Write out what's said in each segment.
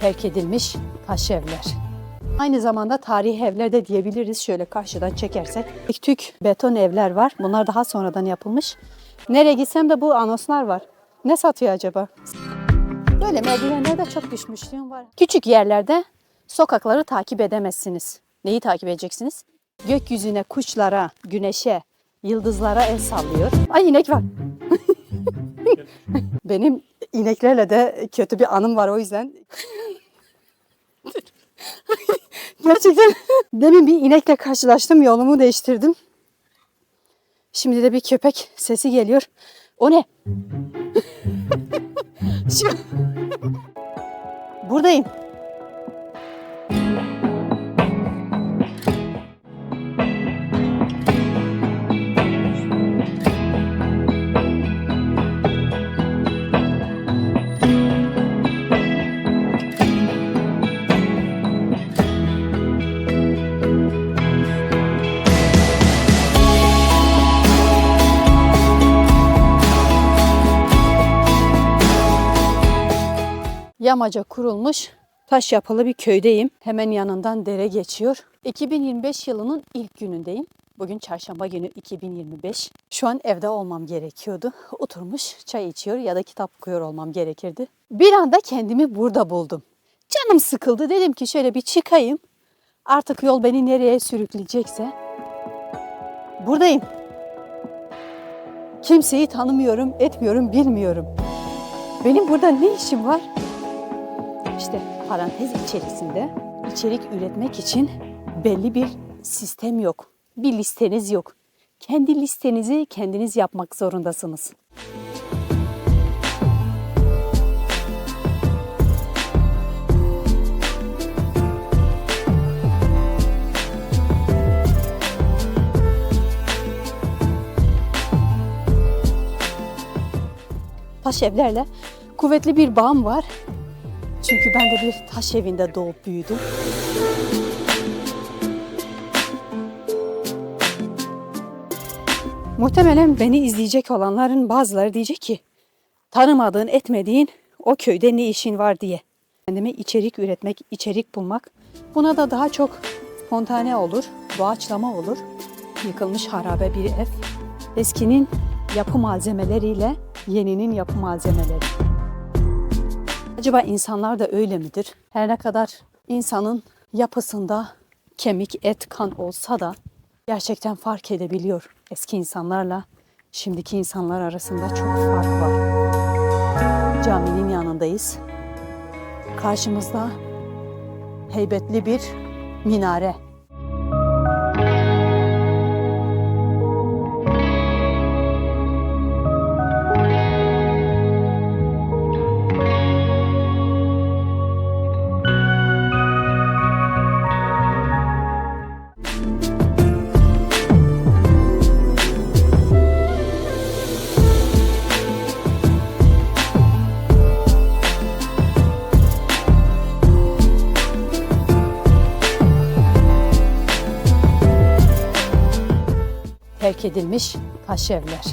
terk edilmiş taş evler. Aynı zamanda tarihi evler de diyebiliriz şöyle karşıdan çekersek. Tük beton evler var. Bunlar daha sonradan yapılmış. Nereye gitsem de bu anonslar var. Ne satıyor acaba? Böyle merdivenlerde çok düşmüşlüğüm var. Küçük yerlerde sokakları takip edemezsiniz. Neyi takip edeceksiniz? Gökyüzüne, kuşlara, güneşe, yıldızlara el sallıyor. Ay inek var. Benim ineklerle de kötü bir anım var o yüzden. Gerçekten demin bir inekle karşılaştım yolumu değiştirdim. Şimdi de bir köpek sesi geliyor. O ne? Buradayım. Yamaca kurulmuş taş yapılı bir köydeyim. Hemen yanından dere geçiyor. 2025 yılının ilk günündeyim. Bugün çarşamba günü 2025. Şu an evde olmam gerekiyordu. Oturmuş çay içiyor ya da kitap okuyor olmam gerekirdi. Bir anda kendimi burada buldum. Canım sıkıldı. Dedim ki şöyle bir çıkayım. Artık yol beni nereye sürükleyecekse. Buradayım. Kimseyi tanımıyorum, etmiyorum, bilmiyorum. Benim burada ne işim var? İşte parantez içerisinde içerik üretmek için belli bir sistem yok. Bir listeniz yok. Kendi listenizi kendiniz yapmak zorundasınız. Taş evlerle kuvvetli bir bağım var. Çünkü ben de bir taş evinde doğup büyüdüm. Muhtemelen beni izleyecek olanların bazıları diyecek ki tanımadığın, etmediğin o köyde ne işin var diye. Kendime içerik üretmek, içerik bulmak. Buna da daha çok spontane olur, doğaçlama olur. Yıkılmış harabe bir ev. Eskinin yapı malzemeleriyle yeninin yapı malzemeleri. Acaba insanlar da öyle midir? Her ne kadar insanın yapısında kemik, et, kan olsa da gerçekten fark edebiliyor. Eski insanlarla şimdiki insanlar arasında çok fark var. Caminin yanındayız. Karşımızda heybetli bir minare. Terk edilmiş taş evler.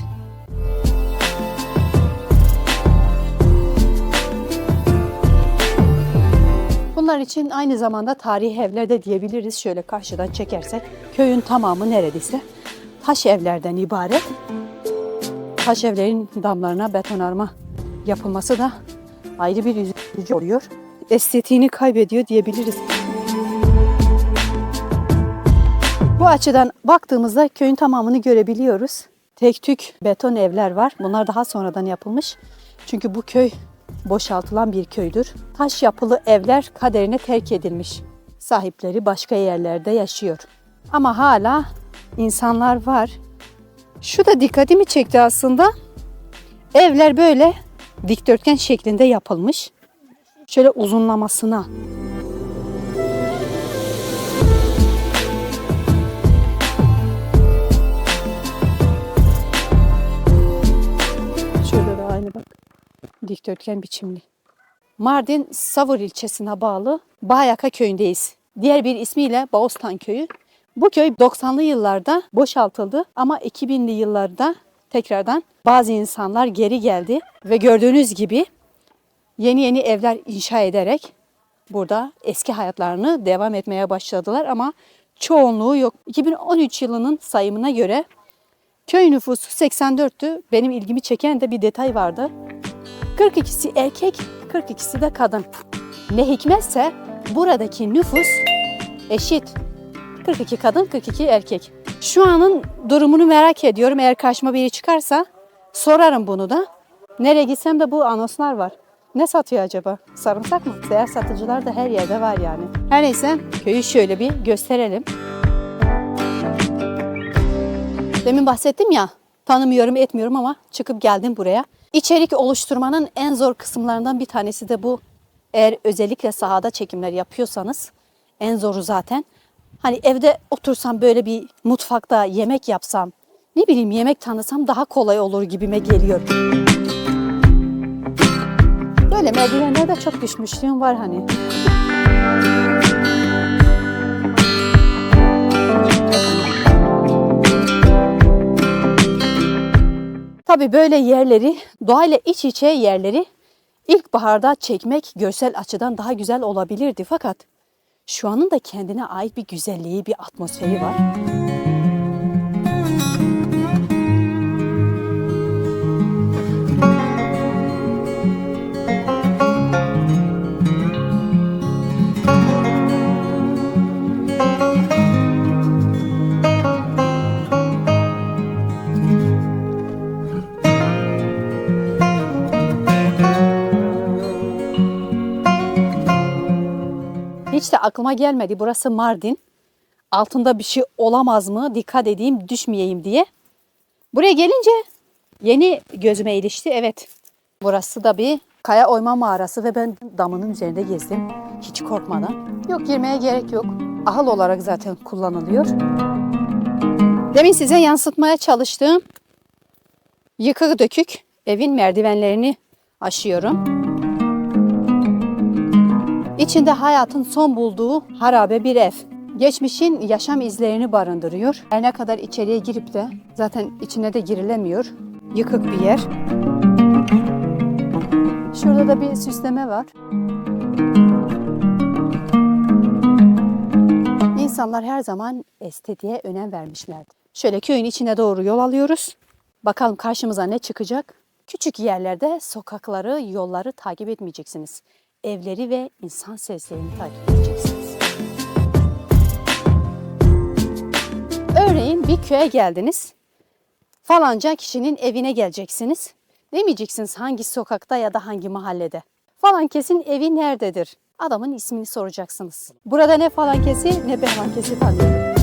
Bunlar için aynı zamanda tarihi evler de diyebiliriz. Şöyle karşıdan çekersek köyün tamamı neredeyse taş evlerden ibaret. Taş evlerin damlarına betonarme yapılması da ayrı bir üzücü oluyor. Estetiğini kaybediyor diyebiliriz. Bu açıdan baktığımızda köyün tamamını görebiliyoruz. Tek tük beton evler var. Bunlar daha sonradan yapılmış. Çünkü bu köy boşaltılan bir köydür. Taş yapılı evler kaderine terk edilmiş. Sahipleri başka yerlerde yaşıyor. Ama hala insanlar var. Şu da dikkatimi çekti aslında. Evler böyle dikdörtgen şeklinde yapılmış. Şöyle uzunlamasına Dikdörtgen biçimli. Mardin Savur ilçesine bağlı Bağyaka köyündeyiz. Diğer bir ismiyle Bağostan köyü. Bu köy 90'lı yıllarda boşaltıldı ama 2000'li yıllarda tekrardan bazı insanlar geri geldi ve gördüğünüz gibi yeni yeni evler inşa ederek burada eski hayatlarını devam etmeye başladılar ama çoğunluğu yok. 2013 yılının sayımına göre köy nüfusu 84'tü. Benim ilgimi çeken de bir detay vardı. 42'si erkek, 42'si de kadın. Ne hikmetse buradaki nüfus eşit. 42 kadın, 42 erkek. Şu anın durumunu merak ediyorum. Eğer karşıma biri çıkarsa sorarım bunu da. Nereye gitsem de bu anonslar var. Ne satıyor acaba? Sarımsak mı? Seyahat satıcılar da her yerde var yani. Her neyse köyü şöyle bir gösterelim. Demin bahsettim ya tanımıyorum etmiyorum ama çıkıp geldim buraya. İçerik oluşturmanın en zor kısımlarından bir tanesi de bu. Eğer özellikle sahada çekimler yapıyorsanız en zoru zaten. Hani evde otursam böyle bir mutfakta yemek yapsam ne bileyim yemek tanısam daha kolay olur gibime geliyor. Böyle merdivenlerde çok düşmüşlüğüm var hani. Tabii böyle yerleri, doğayla iç içe yerleri ilkbaharda çekmek görsel açıdan daha güzel olabilirdi. Fakat şu anın da kendine ait bir güzelliği, bir atmosferi var. De aklıma gelmedi. Burası Mardin. Altında bir şey olamaz mı? Dikkat edeyim, düşmeyeyim diye. Buraya gelince yeni gözüme ilişti. Evet. Burası da bir kaya oyma mağarası ve ben damının üzerinde gezdim. Hiç korkmadan. Yok girmeye gerek yok. Ahal olarak zaten kullanılıyor. Demin size yansıtmaya çalıştığım yıkık dökük evin merdivenlerini aşıyorum. İçinde hayatın son bulduğu harabe bir ev. Geçmişin yaşam izlerini barındırıyor. Her ne kadar içeriye girip de zaten içine de girilemiyor. Yıkık bir yer. Şurada da bir süsleme var. İnsanlar her zaman estetiğe önem vermişlerdi. Şöyle köyün içine doğru yol alıyoruz. Bakalım karşımıza ne çıkacak? Küçük yerlerde sokakları, yolları takip etmeyeceksiniz. Evleri ve insan seslerini takip edeceksiniz. Örneğin bir köye geldiniz. Falanca kişinin evine geleceksiniz. Demeyeceksiniz hangi sokakta ya da hangi mahallede. Falan kesin evi nerededir? Adamın ismini soracaksınız. Burada ne falan kesi ne behvan kesi tanıyorum.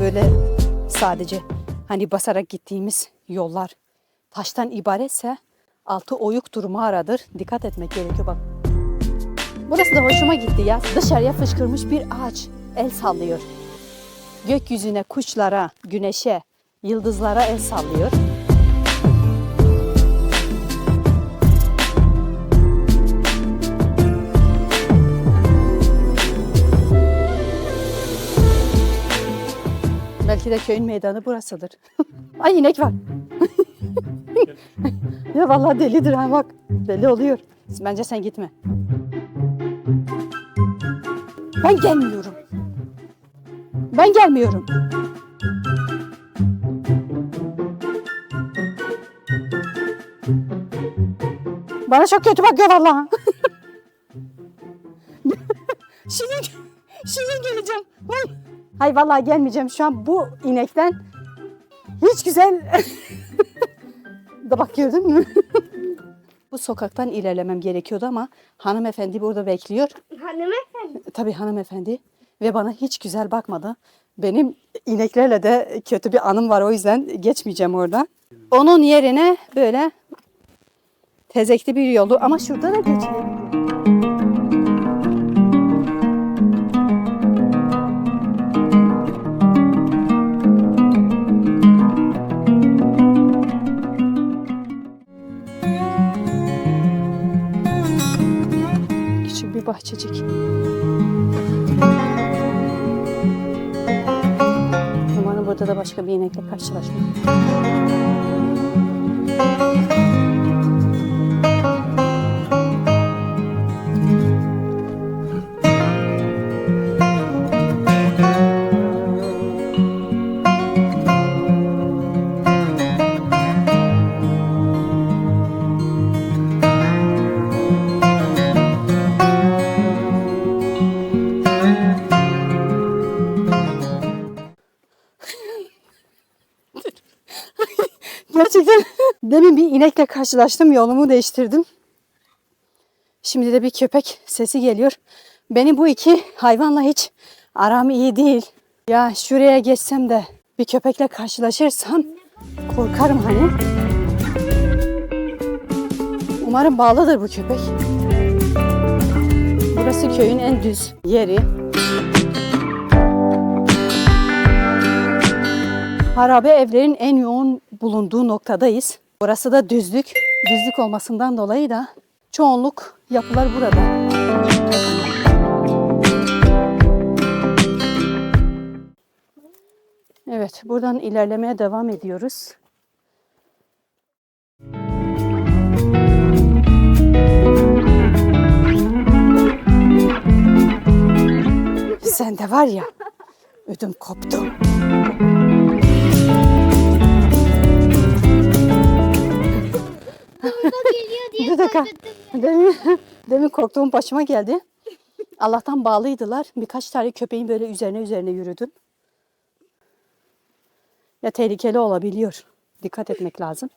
Böyle sadece hani basarak gittiğimiz yollar taştan ibaretse altı oyuktur mağaradır. Dikkat etmek gerekiyor bak. Burası da hoşuma gitti ya. Dışarıya fışkırmış bir ağaç el sallıyor. Gökyüzüne, kuşlara, güneşe, yıldızlara el sallıyor. Belki de köyün meydanı burasıdır. Ay inek var. ya vallahi delidir ha bak. Deli oluyor. Bence sen gitme. Ben gelmiyorum. Ben gelmiyorum. Bana çok kötü bakıyor vallahi. Şirin, şirin geleceğim. Ay. Hay vallahi gelmeyeceğim şu an bu inekten. Hiç güzel. da bak gördün mü? bu sokaktan ilerlemem gerekiyordu ama hanımefendi burada bekliyor. Hanımefendi. Tabii hanımefendi ve bana hiç güzel bakmadı. Benim ineklerle de kötü bir anım var o yüzden geçmeyeceğim orada. Onun yerine böyle tezekli bir yolu ama şurada da geçilebiliyor. Bir bahçecik. Umarım burada da başka bir inekle karşılaşmam. Demin bir inekle karşılaştım. Yolumu değiştirdim. Şimdi de bir köpek sesi geliyor. Benim bu iki hayvanla hiç aram iyi değil. Ya şuraya geçsem de bir köpekle karşılaşırsam korkarım hani. Umarım bağlıdır bu köpek. Burası köyün en düz yeri. Harabe evlerin en yoğun bulunduğu noktadayız. Burası da düzlük. Düzlük olmasından dolayı da çoğunluk yapılar burada. Evet, buradan ilerlemeye devam ediyoruz. Sen de var ya, ödüm koptu. Bir dakika. Demin, demin korktuğum başıma geldi. Allah'tan bağlıydılar. Birkaç tane köpeğin böyle üzerine üzerine yürüdüm. Ya tehlikeli olabiliyor. Dikkat etmek lazım.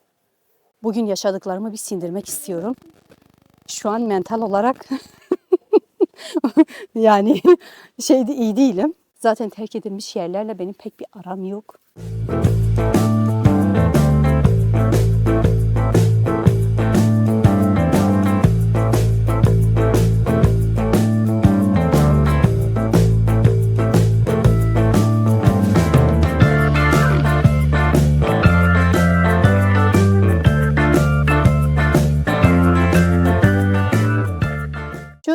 Bugün yaşadıklarımı bir sindirmek istiyorum. Şu an mental olarak yani şeyde iyi değilim. Zaten terk edilmiş yerlerle benim pek bir aram yok. Şu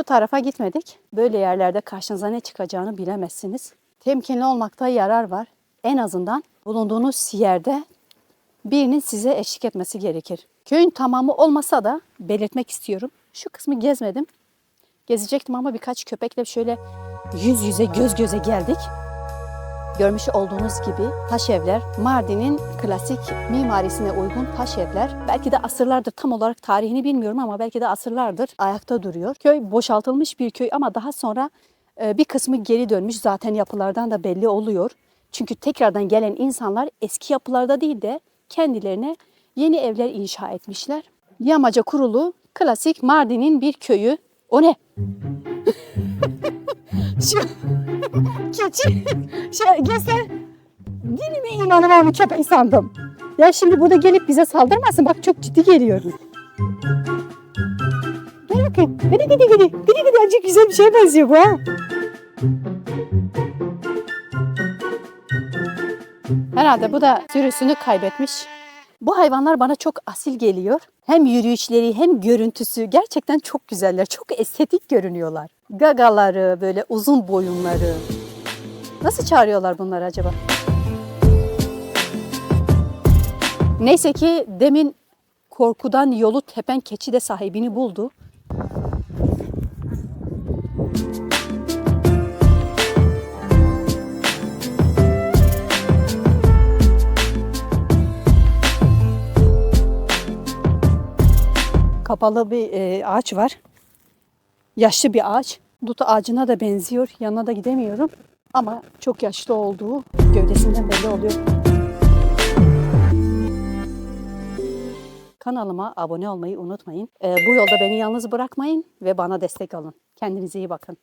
tarafa gitmedik. Böyle yerlerde karşınıza ne çıkacağını bilemezsiniz. Temkinli olmakta yarar var. En azından bulunduğunuz yerde birinin size eşlik etmesi gerekir. Köyün tamamı olmasa da belirtmek istiyorum. Şu kısmı gezmedim. Gezecektim ama birkaç köpekle şöyle yüz yüze göz göze geldik. Görmüş olduğunuz gibi taş evler, Mardin'in klasik mimarisine uygun taş evler. Belki de asırlardır tam olarak tarihini bilmiyorum ama belki de asırlardır ayakta duruyor. Köy boşaltılmış bir köy ama daha sonra e, bir kısmı geri dönmüş. Zaten yapılardan da belli oluyor. Çünkü tekrardan gelen insanlar eski yapılarda değil de kendilerine yeni evler inşa etmişler. Yamaca kurulu klasik Mardin'in bir köyü. O ne? Şu keçi şey, göster. Dinime inanıma köpek sandım. Ya şimdi burada gelip bize saldırmasın. Bak çok ciddi geliyor. Gel bakayım. Gidi gidi gidi. Gidi gidi. Acık güzel bir şeye benziyor bu ha. Herhalde bu da sürüsünü kaybetmiş. Bu hayvanlar bana çok asil geliyor. Hem yürüyüşleri hem görüntüsü gerçekten çok güzeller. Çok estetik görünüyorlar. Gagaları, böyle uzun boyunları. Nasıl çağırıyorlar bunları acaba? Neyse ki demin korkudan yolu tepen keçi de sahibini buldu. Kapalı bir e, ağaç var. Yaşlı bir ağaç. Dut ağacına da benziyor. Yanına da gidemiyorum. Ama çok yaşlı olduğu gövdesinden belli oluyor. Kanalıma abone olmayı unutmayın. E, bu yolda beni yalnız bırakmayın ve bana destek olun. Kendinize iyi bakın.